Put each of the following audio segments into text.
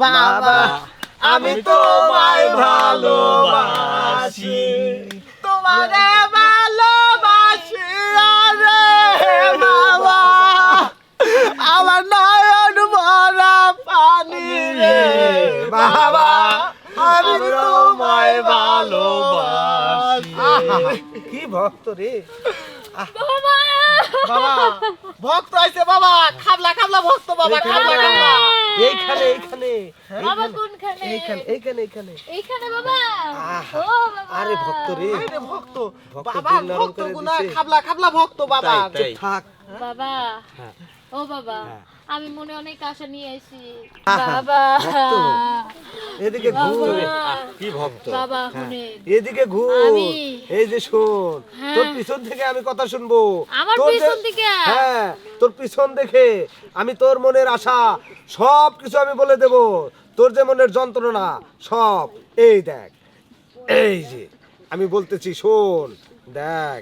বাবা আমি তোমায় ভালোবাসি। তোমারে ভালোবাসি আরে বাবা। আমার নয়ন ভরা পানি রে বাবা আমি তোমায় ভালোবাসি। কি ভক্ত রে? বাবা ভক্ত আছে বাবা। খাবলা খাবলা ভক্ত বাবা খাবলা খাবলা। এইখানে এইখানে বাবা কোনখানে? এইখানে এইখানে এইখানে। এইখানে বাবা। ও বাবা। আরে ভক্ত রে। আরে ভক্ত। ভক্ত বাবা ভক্ত গুনা খাবলা খাবলা ভক্ত বাবা। থাক। বাবা। হ্যাঁ। ও বাবা হ্যাঁ। আমি মনে অনেক আশা নিয়ে আইছি বাবা। এদিকে ঘুর। কি ভক্ত? বাবা হ্যাঁ। এদিকে ঘুর। এই যে শোন হ্যাঁ। তোর পিছন থেকে আমি কথা শুনব। আমার তোর পিছন থেকে? হ্যাঁ তোর পিছন দেখে আমি তোর মনের আশা সব কিছু আমি বলে দেব। তোর যে মনের যন্ত্রণা সব। এই দেখ এই যে আমি বলতেছি শোন দেখ।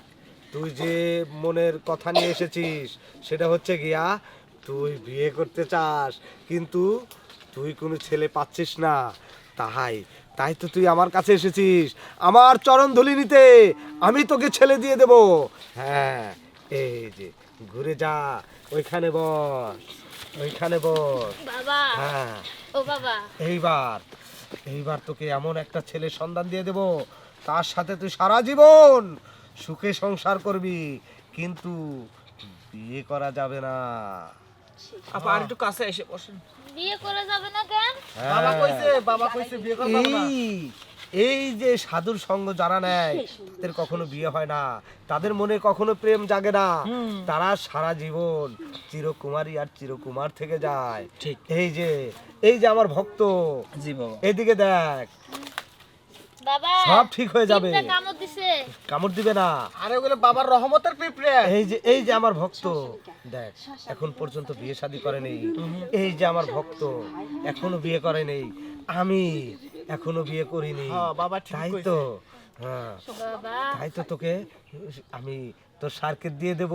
তুই যে মনের কথা নিয়ে এসেছিস সেটা হচ্ছে গিয়া তুই বিয়ে করতে চাস কিন্তু তুই কোনো ছেলে পাচ্ছিস না। তাই তাই তো তুই আমার কাছে এসেছিস আমার চরণ ধুলি নিতে আমি তোকে ছেলে দিয়ে দেব। হ্যাঁ এই যে ঘুরে যা ওইখানে বস ওইখানে বস। বাবা হ্যাঁ। ও বাবা। এইবার এইবার তোকে এমন একটা ছেলে সন্ধান দিয়ে দেব তার সাথে তুই সারা জীবন সুখে সংসার করবি কিন্তু বিয়ে করা যাবে না। আপা আর একটু কাছে এসে বসেন। বিয়ে করে যাবে না কেন? বাবা হ্যাঁ। কইছে বাবা কইছে বিয়ে করবা না। এই যে সাধুর সঙ্গ যারা নেয় তাদের কখনো বিয়ে হয় না। তাদের মনে কখনো প্রেম জাগে না। তারা সারা জীবন চিরকুমারী আর চিরকুমার থেকে যায়। এই যে এই যে আমার ভক্ত। জি এদিকে দেখ বাবা সব ঠিক হয়ে যাবে। কামড় দিছে। কামড় দিবে না। আরে ওগুলো বাবার রহমতের পিঁপড়ে। এই যে এই যে আমার ভক্ত দেখ এখন পর্যন্ত বিয়ে শাদী করে নেই এই যে আমার ভক্ত এখনও বিয়ে করে নেই আমি এখনও বিয়ে করিনি। হ্যাঁ, বাবা তাই তো হ্যাঁ। তাই তো তোকে আমি তোর সার্কেট দিয়ে দেব।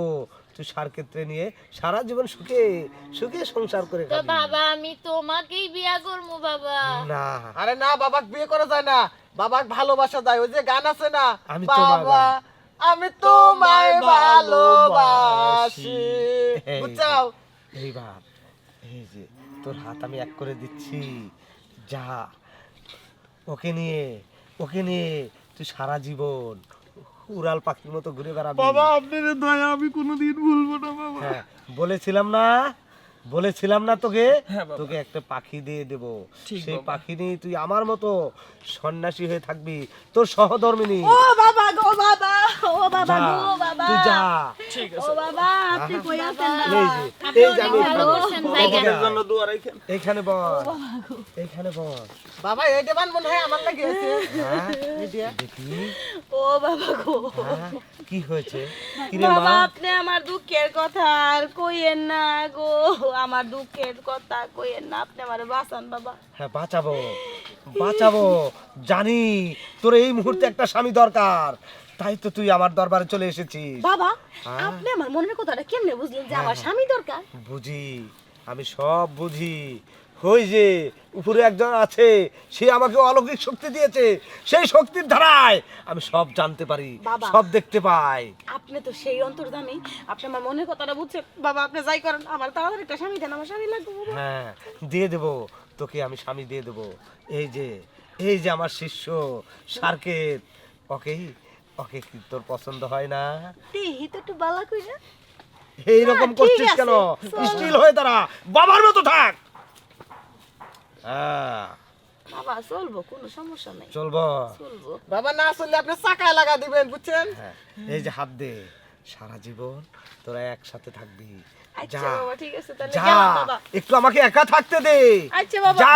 তুই সার্কেটে নিয়ে সারা জীবন সুখে সুখে সংসার করে খাবি বাবা আমি তোমাকেই বিয়ে করব বাবা। না। আরে না বাবা বিয়ে করা যায় না। বাবা ভালোবাসা যায় ওই যে গান আছে না বাবা আমি তোমায় ভালোবাসি। এই বুঝছাও এইবার এই যে তোর হাত আমি এক করে দিচ্ছি। যা ওকে নিয়ে ওকে নিয়ে তুই সারা জীবন উড়াল পাখির মতো ঘুরে বেড়াবি। বাবা আপনার দয়া আমি কোনোদিন ভুলবো না বাবা। হ্যাঁ বলেছিলাম না? বলেছিলাম না তোকে? হ্যাঁ, তোকে একটা পাখি দিয়ে দেব। সেই পাখি নিয়ে তুই আমার মতো সন্ন্যাসী হয়ে থাকবি। তোর সহধর্মিনী। ও বাবা গো বাবা ও বাবা গো বাবা। তুই যা। ঠিক ও বাবা আপনি কই আছেন এই যে এই যে আমি। জন্য দুয়ার এইখানে এইখানে বস এইখানে বস বাবা এইটা বান মনে হয় আমার লাগে আছে। হ্যাঁ দেখি। ও বাবা গো। হ্যাঁ, কি হয়েছে? বাবা আপনি আমার দুঃখের কথা আর কইেন না গো। আমার দুঃখের কথা কইেন না। আপনি আমার বাঁচান বাবা। হ্যাঁ বাঁচাবো বাঁচাবো। জানি তোর এই মুহূর্তে একটা স্বামী দরকার। তাই তো তুই আমার দরবারে চলে এসেছিস। বাবা হ্যাঁ। আপনি আমার মনের কথাটা কেমনে বুঝলেন যে আমার স্বামী দরকার? বুঝি আমি সব বুঝি। ওই যে উপরে একজন আছে সে আমাকে অলৌকিক শক্তি দিয়েছে সেই শক্তির ধারায় আমি সব জানতে পারি বাবা। সব দেখতে পাই। আপনি তো সেই অন্তর্দামি আপনি আমার মনের কথাটা বুঝছেন। বাবা আপনি যাই করেন আমার তাড়াতাড়ি একটা স্বামী দেন আমার স্বামী লাগবে বাবা। হ্যাঁ দিয়ে দেব তোকে আমি স্বামী দিয়ে দেব। এই যে এই যে আমার শিষ্য সার্কেত ওকেই ওকে কি তোর পছন্দ হয় না? দেহি তো একটু বালা কইরা এইরকম ঠিক করছিস আছে, কেন? চল। স্টিল হয়ে দাঁড়া বাবার মতো থাক। হ্যাঁ। বাবা চলবো কোনো সমস্যা নাই। চলবো। চলবো। বাবা না চললে আপনি চাকায় লাগা দিবেন বুঝছেন? হ্যাঁ এই যে হাত দে সারা জীবন তোরা একসাথে থাকবি। আচ্ছা যা। বাবা ঠিক আছে তাহলে যা। একটু আমাকে একা থাকতে দে। আচ্ছা বাবা। যা।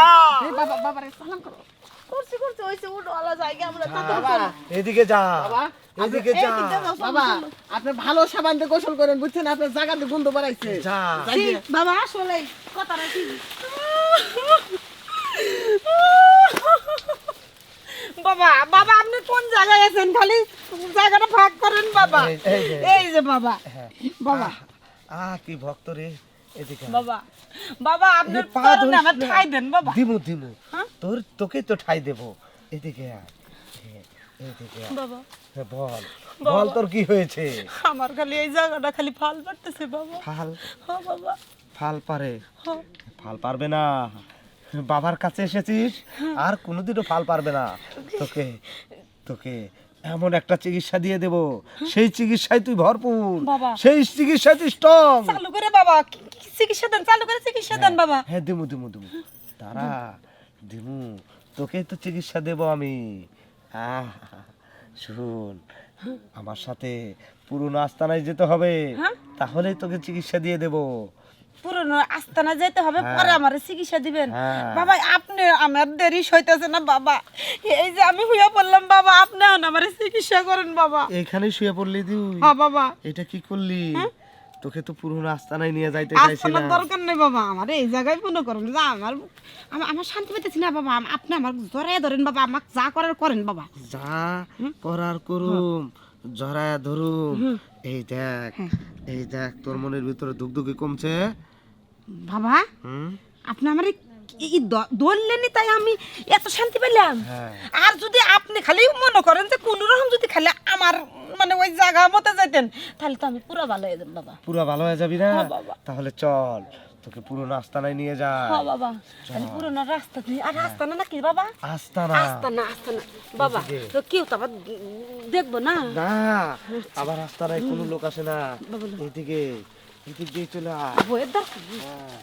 বাবা বাবারে সালাম করো। করছি করছি ওইসে উঠো আলা জায়গা আমরা। এদিকে যা। বাবা, এদিকে যা। বাবা আপনি ভালো সাবান দিয়ে গোসল করেন বুঝছেন? আপনার জায়গাতে গন্ধ বাড়াইছে। যা। বাবা আসলে কথাটা ঠিক বাবা বাবা আপনি কোন জায়গায় আছেন? খালি জায়গাটা ভাগ করেন বাবা। এই- যে- বাবা। হ্যাঁ। বাবা। আহ কি ভক্ত রে এদিকে বাবা বাবা আপনার এই পা ধরিস আমার ঠাই দেন বাবা। দিমু দিমু। হ্যাঁ? তোর তোকে তো ঠাই দেব। এদিকে আয়। এদিকে বাবা। বল। বল তোর কি হয়েছে? আমার খালি এই জায়গাটা খালি ফাল পারতেছে বাবা। ফাল? হ্যাঁ বাবা। ফাল পারে? হ্যাঁ। ফাল পারবে না। বাবার কাছে এসেছিস আর কোনোদিনও ফাল পারবে না। তোকে তোকে এমন একটা চিকিৎসা দিয়ে দেব। সেই চিকিৎসায় তুই ভরপুর। সেই চিকিৎসায় তুই স্ট্রং চালু করে বাবা চিকিৎসা দেন? চালু করে চিকিৎসা দেন বাবা। হ্যাঁ দিমু দিমু দিমু। তারা দিমু তোকে তো চিকিৎসা দেব আমি। আহ, শুন আমার সাথে পুরনো আস্তানায় যেতে হবে। হ্যাঁ? তাহলেই তোকে চিকিৎসা দিয়ে দেব। পুরনো আস্তানা যেতে হবে হ্যাঁ। পরে আমার চিকিৎসা দিবেন। হ্যাঁ। বাবা আপনি আমার দেরি সইতেছে না বাবা। এই যে আমি পড়লাম বাবা আপনি আমার চিকিৎসা করেন বাবা। এইখানে শুয়ে পড়লি তুই? হ্যাঁ বাবা। এটা কি করলি? তোকে তো পুরনো আস্তানায় নিয়ে যাইতে আস্তানার চাইছিলাম। দরকার নেই বাবা। আমার এই জায়গায় মনে করেন যে আমার আমার- শান্তি পেতেছি না বাবা। আপনি আমার জড়াই ধরেন বাবা। আমাকে যা করার করেন বাবা। যা করার করুম। জড়ায় ধরুম এই দেখ এই দেখ তোর মনের ভিতরে দুগদুগি কমছে। বাবা হুম? আপনি আমার ধরলেনি তাই আমি এত শান্তি পেলাম। হ্যাঁ। আর যদি আপনি খালি মনে করেন যে কোন রকম যদি খালি আমার মানে ওই জায়গা মতো যাইতেন তাহলে তো আমি পুরো ভালো হয়ে যাব বাবা। পুরো ভালো হয়ে যাবি না? হ্যাঁ, তাহলে চল। তোকে পুরনো আস্তানায় নিয়ে যা হ্যাঁ বাবা। তাহলে পুরোনো রাস্তা দিয়ে। আর রাস্তা না নাকি বাবা? আস্তানা আস্তা না আস্তা না। বাবা তো কেউ তো আবার দেখব না। না আবার আস্তানায় কোনো লোক আসে না। এদিক দিয়ে চলে আয়। বইয়ের দরকার? হ্যাঁ।